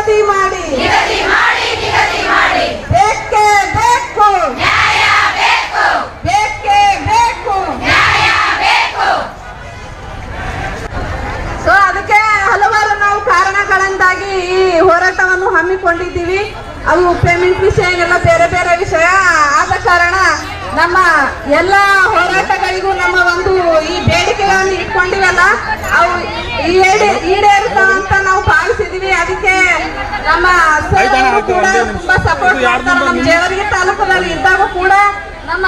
ನಿಗದಿ ಮಾಡಿ. ಬೇಕೇ ಬೇಕು. ಬೇಕೇ. ಬೇಕು ಸೊ ಅದಕ್ಕೆ ಹಲವಾರು ನಾವು ಕಾರಣಗಳಿಂದಾಗಿ ಈ ಹೋರಾಟವನ್ನು ಹಮ್ಮಿಕೊಂಡಿದ್ದೀವಿ. ಅವು ಪೇಮೆಂಟ್ ವಿಷಯ ಎಲ್ಲ ಬೇರೆ ಬೇರೆ ವಿಷಯ. ಆದ ಕಾರಣ ನಮ್ಮ ಎಲ್ಲ ಹೋರಾಟಗಳಿಗೂ ನಮ್ಮ ಒಂದು ಈ ಬೇಡಿಕೆಗಳನ್ನು ಇಟ್ಕೊಂಡಿವಲ್ಲ ಅವು ಈಡೇ ಈಡೇರುತ್ತವಂತ ನಾವು ಭಾವಿಸಿದೀವಿ ಅದಕ್ಕೆ ನಮ್ಮ ಕೂಡ ತುಂಬಾ ಸಪೋರ್ಟ್ ಮಾಡ್ತಾರೆ. ನಮ್ಮ ಜೇವರಿಗೆ ತಾಲೂಕಿನಲ್ಲಿ ಇದ್ದಾಗ ಕೂಡ ನಮ್ಮ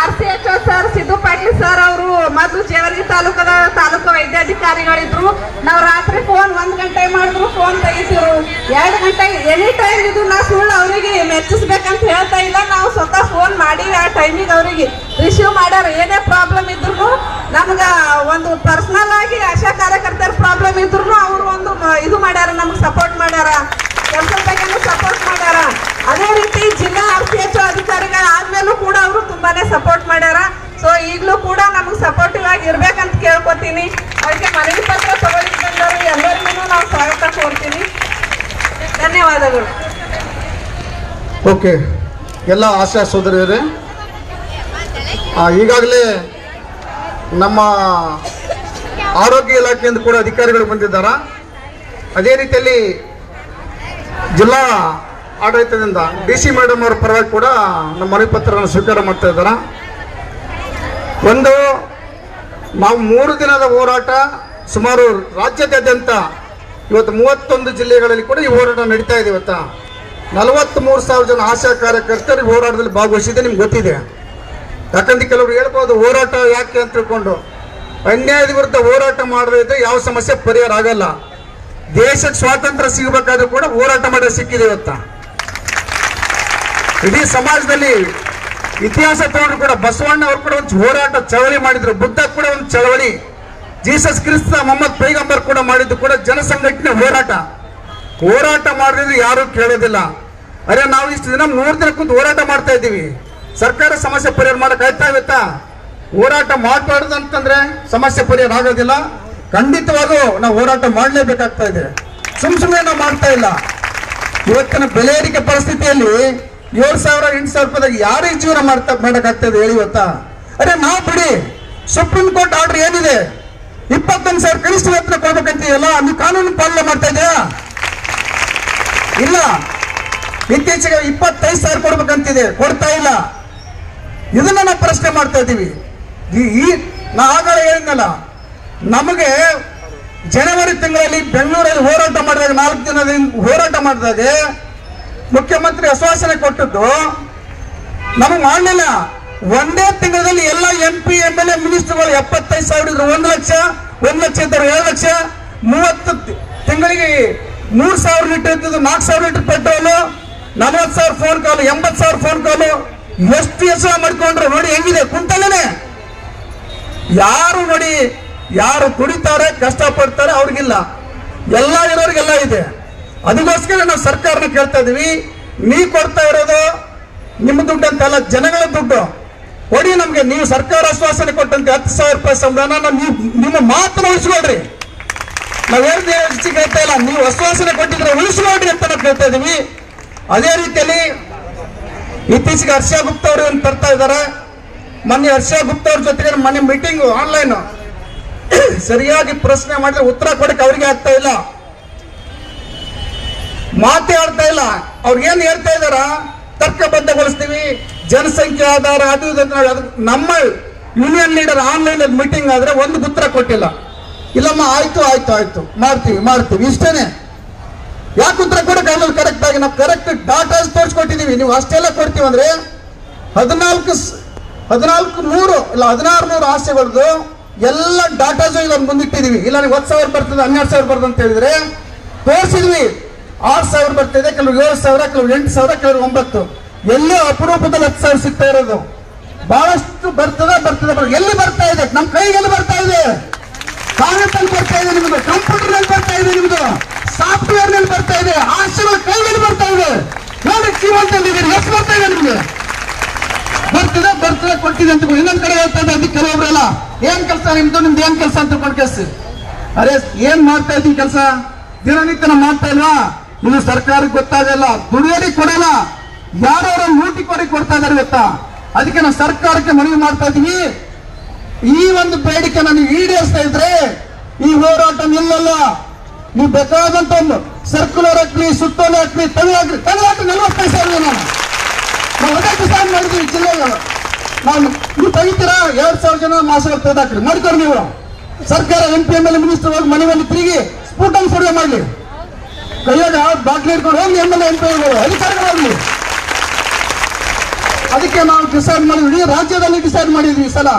R C H sir Siddu Patil sir ಅವರು ಮೊದಲು ಜೇವರ್ಗಿ ತಾಲೂಕದ ತಾಲೂಕು ವೈದ್ಯಾಧಿಕಾರಿಗಳಿದ್ರು. ನಾವು ರಾತ್ರಿ ಫೋನ್ ಒಂದ್ ಗಂಟೆ ಮಾಡಿದ್ರು ಫೋನ್ ತೆಗಿತಿರು ಎರಡು ಗಂಟೆ ಎನಿ ಟೈಮ್ ಇದು ನಾ ಸುಳ್ಳು ಅವರಿಗೆ ಮೆಚ್ಚಿಸ್ಬೇಕಂತ ಹೇಳ್ತಾ ಇಲ್ಲ. ನಾವು ಸ್ವತಃ ಫೋನ್ ಮಾಡಿ ಆ ಟೈಮಿಗೆ ಅವರಿಗೆ. ರಿಸೀವ್ ಮಾಡ್ಯಾರ ಏನೇ ಪ್ರಾಬ್ಲಮ್ ಇದ್ರು ನಮ್ಗ ಒಂದು ಪರ್ಸನಲ್ ಆಗಿ ಆಶಾ ಕಾರ್ಯಕರ್ತರ ಪ್ರಾಬ್ಲಮ್ ಇದ್ರು ಅವರು ಒಂದು ಇದು ಮಾಡ್ಯಾರ ನಮ್ಗೆ ಸಪೋರ್ಟ್ ಮಾಡ್ಯಾರ. ಓಕೆ, ಎಲ್ಲ ಆಶಾ ಸೋದರಿಯರೇ ಈಗಾಗಲೇ ನಮ್ಮ ಆರೋಗ್ಯ ಇಲಾಖೆಯಿಂದ ಕೂಡ ಅಧಿಕಾರಿಗಳು ಬಂದಿದ್ದಾರೆ? ಅದೇ ರೀತಿಯಲ್ಲಿ ಜಿಲ್ಲಾ ಆಡಳಿತದಿಂದ ಡಿ ಸಿ ಮೇಡಮ್ ಅವರ ಪರವಾಗಿ ಕೂಡ ನಮ್ಮ ಮನವಿ ಪತ್ರವನ್ನು ಸ್ವೀಕಾರ ಮಾಡ್ತಾ ಇದ್ದಾರೆ? ಒಂದು, ನಾವು ಮೂರು ದಿನದ ಹೋರಾಟ ಸುಮಾರು ರಾಜ್ಯದಾದ್ಯಂತ ಇವತ್ತು ಮೂವತ್ತೊಂದು ಜಿಲ್ಲೆಗಳಲ್ಲಿ ಕೂಡ ಈ ಹೋರಾಟ ನಡೀತಾ ಇದೆ ನಲ್ವತ್ತು ಮೂರು ಸಾವಿರ ಜನ ಆಶಾ ಕಾರ್ಯಕರ್ತರು ಈ ಹೋರಾಟದಲ್ಲಿ ಭಾಗವಹಿಸಿದೆ, ನಿಮ್ಗೆ ಗೊತ್ತಿದೆ. ಯಾಕಂದ್ರೆ ಕೆಲವರು ಹೇಳ್ಬೋದು, ಹೋರಾಟ ಯಾಕೆ ಅಂತ ತಿಳ್ಕೊಂಡು. ಅನ್ಯಾಯದ ವಿರುದ್ಧ ಹೋರಾಟ ಮಾಡದೇ ಇದ್ರೆ ಯಾವ ಸಮಸ್ಯೆ? ಪರಿಹಾರ ಆಗಲ್ಲ. ದೇಶಕ್ಕೆ ಸ್ವಾತಂತ್ರ್ಯ ಸಿಗಬೇಕಾದ್ರೂ ಕೂಡ ಹೋರಾಟ ಮಾಡಿ ಸಿಕ್ಕಿದೆ ಇವತ್ತ? ಇಡೀ ಸಮಾಜದಲ್ಲಿ ಇತಿಹಾಸ ತಗೊಂಡ್ರು ಕೂಡ ಬಸವಣ್ಣ ಅವರು ಕೂಡ ಒಂದು ಹೋರಾಟ ಚಳವಳಿ ಮಾಡಿದ್ರು. ಬುದ್ಧ ಕೂಡ ಒಂದು ಚಳವಳಿ. ಜೀಸಸ್ ಕ್ರಿಸ್ತ ಮೊಹಮ್ಮದ್ ಪೈಗಂಬರ್ ಕೂಡ ಮಾಡಿದ್ದು ಕೂಡ ಜನಸಂಘಟನೆ ಹೋರಾಟ. ಹೋರಾಟ ಮಾಡಿದ್ರು ಯಾರು ಕೇಳೋದಿಲ್ಲ. ಅರೆ ನಾವು ಇಷ್ಟು ದಿನ ಮೂರು ದಿನ ಕುಂತು ಹೋರಾಟ ಮಾಡ್ತಾ ಇದ್ದೀವಿ. ಸರ್ಕಾರ ಸಮಸ್ಯೆ ಪರಿಹಾರ ಮಾಡಕ್ ಆಯ್ತಾ ಇವತ್ತಾ? ಹೋರಾಟ ಮಾಡಬಾರ್ದು ಅಂತಂದ್ರೆ ಸಮಸ್ಯೆ ಪರಿಹಾರ ಆಗೋದಿಲ್ಲ. ಖಂಡಿತವಾಗೂ ನಾವು ಹೋರಾಟ ಮಾಡಲೇಬೇಕಾಗ್ತಾ ಇದೆ. ಸುಮ್ ಸುಮ್ಮನೆ ನಾವು ಮಾಡ್ತಾ ಇಲ್ಲ. ಇವತ್ತಿನ ಬೆಲೆ ಏರಿಕೆ ಪರಿಸ್ಥಿತಿಯಲ್ಲಿ ಏಳು ಸಾವಿರ, ಎಂಟು ಸಾವಿರ ರೂಪಾಯಿದಾಗ ಯಾರಿಗೆ ಜೀವನ ಮಾಡ್ತಾ ಮಾಡಕ್ಕಾಗ್ತದೆ ಹೇಳಿ ಇವತ್ತಾ? ಅರೆ ನಾವು ಬಿಡಿ. ಸುಪ್ರೀಂ ಕೋರ್ಟ್ ಆರ್ಡರ್ ಏನಿದೆ? ಇಪ್ಪತ್ತೊಂದು ಸಾವಿರ ಕನಿಷ್ಠ ವೇತನ ಕೊಡ್ಬೇಕಂತೀಯಲ್ಲ ನೀವು ಕಾನೂನು ಪಾಲನೆ ಮಾಡ್ತಾ ಇದೆಯಾ? ಇಲ್ಲ. ಇತ್ತೀಚೆಗೆ ಇಪ್ಪತ್ತೈದು ಸಾವಿರ ಕೊಡ್ಬೇಕಂತಿದೆ. ಕೊಡ್ತಾ ಇಲ್ಲ. ಇದನ್ನ ನಾವು ಪ್ರಶ್ನೆ ಮಾಡ್ತಾ ಇದ್ದೀವಿ ಈ- ನಾ ಆಗಲೇ ಹೇಳಿದ್ನಲ್ಲ, ನಮಗೆ ಜನವರಿ ತಿಂಗಳಲ್ಲಿ ಬೆಂಗಳೂರಲ್ಲಿ ಹೋರಾಟ ಮಾಡಿದಾಗ, ನಾಲ್ಕು ದಿನದಿಂದ ಹೋರಾಟ ಮಾಡಿದಾಗ ಮುಖ್ಯಮಂತ್ರಿ ಆಶ್ವಾಸನೆ ಕೊಟ್ಟದ್ದು, ನಮಗೆ ಮಾಡಲಿಲ್ಲ. ಒಂದೇ ತಿಂಗಳಲ್ಲಿ ಎಲ್ಲ M P M L A ಮಿನಿಸ್ಟರ್ಗಳು ಎಪ್ಪತ್ತೈದು ಸಾವಿರ ಇದ್ರು ಒಂದು ಲಕ್ಷ ಒಂದು ಲಕ್ಷ ಇದ್ದಾರೆ. ಎರಡು ಲಕ್ಷ, ಮೂವತ್ತು ತಿಂಗಳಿಗೆ ಮೂರು ಸಾವಿರ ಲೀಟರ್ ಇದ್ದಿದ್ದು, ನಾಲ್ಕು ಸಾವಿರ ಲೀಟರ್ ಪೆಟ್ರೋಲು, ನಲವತ್ತು ಸಾವಿರ ಫೋನ್ ಕಾಲು, ಎಂಬತ್ತು ಸಾವಿರ ಫೋನ್ ಕಾಲು. ಎಷ್ಟು ಹೆಸರು ಮಾಡ್ಕೊಂಡ್ರೆ ನೋಡಿ ಹೆಂಗಿದೆ ಕುಂತಲೇನೆ ಯಾರು ನೋಡಿ ಯಾರು ದುಡಿತಾರೆ ಕಷ್ಟಪಡ್ತಾರೆ, ಅವ್ರಿಗಿಲ್ಲ. ಎಲ್ಲ ಇರೋರಿಗೆಲ್ಲ ಇದೆ. ಅದಕ್ಕೋಸ್ಕರ ನಾವು ಸರ್ಕಾರನ ಕೇಳ್ತಾ ಇದೀವಿ ನೀ ಕೊಡ್ತಾ ಇರೋದು ನಿಮ್ಮ ದುಡ್ಡು ಅಂತಲ್ಲ ಜನಗಳ ದುಡ್ಡು. ಕೊಡಿ ನಮ್ಗೆ ನೀವು ಸರ್ಕಾರ ಆಶ್ವಾಸನೆ ಕೊಟ್ಟಂತೆ ಹತ್ತು ಸಾವಿರ ರೂಪಾಯಿ ಸಂಬಳನ ನೀವು ನಿಮ್ಮ ಮಾತನ್ನ ಉಳಿಸ್ಕೊಳ್ರಿ. ನಾವ್ ಹೇಳ್ದೆ ಹೆಚ್ಚು ಕೇಳ್ತಾ ಇಲ್ಲ, ನೀವು ಆಶ್ವಾಸನೆ ಕೊಟ್ಟಿದ್ರೆ ಉಳಿಸ್ಕೊಳ್ರಿ ಅಂತ ನಾವು ಕೇಳ್ತಾ ಇದೀವಿ. ಅದೇ ರೀತಿಯಲ್ಲಿ ಇತ್ತೀಚೆಗೆ ಹರ್ಷ ಗುಪ್ತಾ ಅವರು ಏನು ತರ್ತಾ ಇದ್ದಾರೆ? ಮೊನ್ನೆ ಹರ್ಷ ಗುಪ್ತಾ ಅವ್ರ ಜೊತೆಗೆ ಮೊನ್ನೆ ಮೀಟಿಂಗ್ ಆನ್ಲೈನ್ ಸರಿಯಾಗಿ ಪ್ರಶ್ನೆ ಮಾಡಿದ್ರೆ ಉತ್ತರ ಕೊಡಕ್ಕೆ ಅವ್ರಿಗೆ ಆಗ್ತಾ ಇಲ್ಲ. ಮಾತೇ ಆಡ್ತಾ ಇಲ್ಲ. ಅವ್ರಿಗೆ ಏನ್ ಹೇಳ್ತಾ ಇದಾರ ತರ್ಕಬದ್ಧಗೊಳಿಸ್ತೀವಿ ಜನಸಂಖ್ಯೆ ಆಧಾರ ಅದು ನಮ್ಮ ಯೂನಿಯನ್ ಲೀಡರ್ ಆನ್ಲೈನ್ ಮೀಟಿಂಗ್ ಆದ್ರೆ ಒಂದು ಉತ್ತರ ಕೊಟ್ಟಿಲ್ಲ. ಇಲ್ಲಮ್ಮ, ಆಯ್ತು ಆಯ್ತು ಆಯ್ತು. ಮಾಡ್ತೀವಿ ಮಾಡ್ತೀವಿ. ಇಷ್ಟೇನೆ. ಯಾಕೆ ಉತ್ತರ ಕೊಡಕ್ಕಾಗಲ್ಲ ಕರೆಕ್ಟ್ ಆಗಿ ನಾವು ಕರೆಕ್ಟ್ ಡಾಟಾಸ್ ತೋರಿಸ್ಕೊಟ್ಟಿದೀವಿ. ನೀವು ಅಷ್ಟೆಲ್ಲ ಕೊಡ್ತೀವಿ ಅಂದ್ರೆ ಹದಿನಾಲ್ಕು ಹದಿನಾಲ್ಕು ನೂರು ಇಲ್ಲ ಹದಿನಾರು ನೂರು ಆಸೆಗಳದ್ದು ಎಲ್ಲ ಡಾಟಾಸು ಇಲ್ಲ ಇಲ್ಲ ನೀವು ಹತ್ತು ಸಾವಿರ ಬರ್ತದೆ, ಹನ್ನೆರಡು ಸಾವಿರ ಬರ್ತದೆ ಅಂತ ಹೇಳಿದ್ರೆ ತೋರಿಸಿದ್ವಿ. ಆರು ಸಾವಿರ ಬರ್ತಿದೆ, ಕೆಲವು ಏಳು ಸಾವಿರ, ಕೆಲವು ಎಂಟು ಸಾವಿರ, ಕೆಲವು ಒಂಬತ್ತು. ಎಲ್ಲೋ ಅಪರೂಪದ ಲಕ್ಷ ಸಿಗ್ತಾ ಇರೋದು. ಬಹಳಷ್ಟು ಬರ್ತದೆ ಬರ್ತದೆ. ಎಲ್ಲಿ ಬರ್ತಾ ಇದೆ? ನಮ್ಮ ಕೈಗೆಲ್ಲಿ ಬರ್ತಾ ಇದೆ. ಕಾಗದಲ್ಲಿ ಬರ್ತಾ ಇದೆ ನಿಮ್ದು ಕಂಪ್ಯೂಟರ್ನಲ್ಲಿ ಬರ್ತಾ ಇದೆ ನಿಮ್ದು ಸಾಫ್ಟ್ವೇರ್ನಲ್ಲಿ ಬರ್ತಾ ಇದೆ ಆಶ್ರಮ ಕೈಯಲ್ಲಿ ಬರ್ತಾ ಇದೆ. ನೋಡಿ ಜೀವಂತಲ್ಲಿ ಎಷ್ಟು ಬರ್ತಾ ಇದೆ ನಿಮ್ಗೆ? ಬರ್ತದೆ ಬರ್ತದೆ ಕೊಟ್ಟಿದೆ ಅಂತ ಇನ್ನೊಂದ್ ಕಡೆ ಹೇಳ್ತಾ ಇದೆ ಅದಕ್ಕೆ ಕೆಲವೊಬ್ರೆಲ್ಲ, ಏನ್ ಕೆಲಸ ನಿಮ್ದು? ನಿಮ್ದು ಏನ್ ಕೆಲಸ ಅಂತ ಕೊಡ್ಕೇಸಿ ಅರೆ, ಏನ್ ಮಾಡ್ತಾ ಇದ್ದೀನಿ ಕೆಲಸ? ದಿನನಿತ್ಯ ಮಾಡ್ತಾ ಇಲ್ವಾ? ಇದು ಸರ್ಕಾರಕ್ಕೆ ಗೊತ್ತಾಗಲ್ಲ. ದುಡಿಯೋದಿ ಕೊಡಲ್ಲ. ಯಾರೋ ಲೂಟಿ ಕೊಡಿ ಕೊಡ್ತಾ ಇದಾರೆ ಗೊತ್ತಾ? ಅದಕ್ಕೆ ನಾವು ಸರ್ಕಾರಕ್ಕೆ ಮನವಿ ಮಾಡ್ತಾ ಇದೀವಿ ಈ ಒಂದು ಬೇಡಿಕೆ ನನಗೆ ಈಡೇರಿಸ್ತಾ ಇದ್ರೆ ಈ ಹೋರಾಟ ನಿಲ್ಲಲ್ಲ. ನೀವು ಬೇಕಾದಂತ ಒಂದು ಸರ್ಕ್ಯುಲರ್ ಹಾಕ್ಲಿ ಸುತ್ತೋಲೆ ಹಾಕ್ಲಿ ಹಾಕಿ ತಮಿಳಾಕ್ಲಿ ನಲ್ವತ್ತೈದು ಸಾವಿರ ನಾನು. ನಾವು ಅದೇ ಡಿಸೈಡ್ ಮಾಡಿದ್ವಿ ಜಿಲ್ಲೆಗಳು ನಾವು ನೀವು ತೆಗಿತೀರಾ? ಎರಡ್ ಸಾವಿರ ಜನ ಮಾಸಗಳು ತೆಗೆದಾಕ್ರಿ ಮಾಡ್ಕೊಂಡು ನೀವು. ಸರ್ಕಾರ M P M L minister ಹೋಗಿ ಮನೆ ಮನೆ ತಿರುಗಿ ಸ್ಫೋಟನ್ ಸರ್ವೆ ಮಾಡಲಿ. ಕೈಯಾಗ ಬಾಟ್ಲಿ ಹಿಡ್ಕೊಂಡು ಹೋಗಿ ಎಂ ಎಲ್ ಎಂ ಪಿ ಅಧಿಕಾರಿಗಳು ಹೋಗ್ಲಿ ಅದಕ್ಕೆ ನಾವು ಡಿಸೈಡ್ ಮಾಡಿದ್ವಿ ಇಡೀ ರಾಜ್ಯದಲ್ಲಿ ಡಿಸೈಡ್ ಮಾಡಿದ್ವಿ ಸಲ.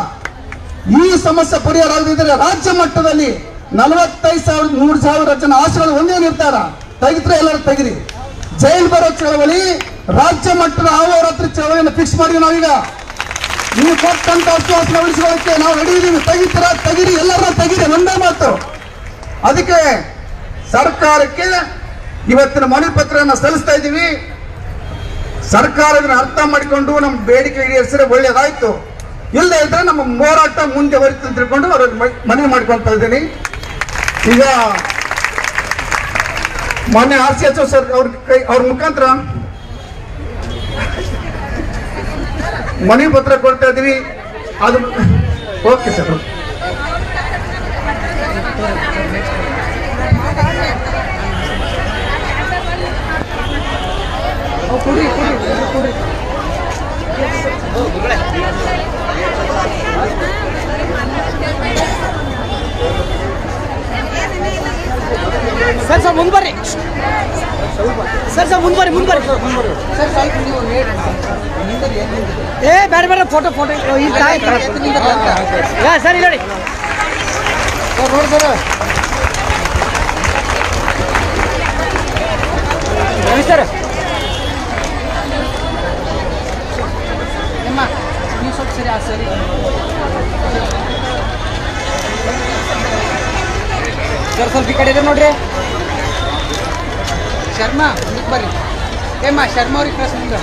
ಈ ಸಮಸ್ಯೆ ಪರಿಹಾರ ಆಗದಿದ್ರೆ ರಾಜ್ಯ ಮಟ್ಟದಲ್ಲಿ ನಲವತ್ತೈದು ಸಾವಿರ ನೂರು ಸಾವಿರ ಜನ ಆಸೆಗಳು ಒಂದೇ ನಿರ್ತಾರ ತೆಗಿದ್ರೆ ಎಲ್ಲರೂ ತೆಗಿರಿ. ಜೈಲ್ ಬರೋ ಚಳವಳಿ, ರಾಜ್ಯ ಮಟ್ಟದ ಆವರಾತ್ರಿ ಚಳವಳಿಯನ್ನು ಫಿಕ್ಸ್ ಮಾಡಿವಿ ನಾವೀಗ. ನೀವು ಕೊಟ್ಟಂತ ಅಶ್ವಾಸನ ಉಳಿಸುವುದಕ್ಕೆ ನಾವು ರೆಡಿ ಇದೀವಿ ತೆಗಿತರ, ತೆಗಿರಿ ಎಲ್ಲರ ತೆಗಿರಿ, ಒಂದೇ ಮಾತು. ಅದಕ್ಕೆ ಸರ್ಕಾರಕ್ಕೆ ಇವತ್ತಿನ ಮನವಿ ಪತ್ರವನ್ನು ಸಲ್ಲಿಸ್ತಾ ಇದ್ದೀವಿ. ಸರ್ಕಾರ ಅರ್ಥ ಮಾಡಿಕೊಂಡು ನಮ್ಮ ಬೇಡಿಕೆ ಈಡೇರಿಸಿದ್ರೆ ಒಳ್ಳೇದಾಯ್ತು. ಇಲ್ಲದೆ ಇದ್ರೆ ನಮ್ಮ ಹೋರಾಟ ಮುಂದೆ ಅಂತ ತಿಳ್ಕೊಂಡು ಅವ್ರ ಮನವಿ ಮಾಡ್ಕೊಂತ ಇದ್ದೀನಿ. ಈಗ ಮೊನ್ನೆ ಆರ್ ಸಿ ಎಚ್ ಸರ್ ಅವ್ರ ಕೈ, ಅವ್ರ ಮುಖಾಂತರ ಮನವಿ ಪತ್ರ ಕೊಡ್ತಾ ಇದೀವಿ ಅದು, ಓಕೆ ಸರ್. ಸರ್ ಸರ್ ಮುಂದೆ ಬರ್ರಿ ಸರ್ ಸರ್ ಮುಂದೆ ಬರ್ರಿ ಮುಂದೆ ಬರ್ರಿ ಏ ಬೇರೆ ಬೇರೆ ಫೋಟೋ ಫೋಟೋ ಇಲ್ಲ ಯಾ ಸರ್ ಇಲ್ಲ ನೋಡಿ. ರವಿ ಸರ್ ನೀವು ಸ್ವಲ್ಪ ಸರಿ ಆ ಸರಿ ಸರ್ ಸ್ವಲ್ಪ ಈ ಕಡೆ ಇದೆ ನೋಡ್ರಿ ಶರ್ಮಾ ಮುಂದಕ್ಕೆ ಬರ್ರಿ ಏಮ್ಮ ಶರ್ಮಾ ಅವ್ರಿಗೆ ಕಳ್ಸಿ ಮುಂದೆ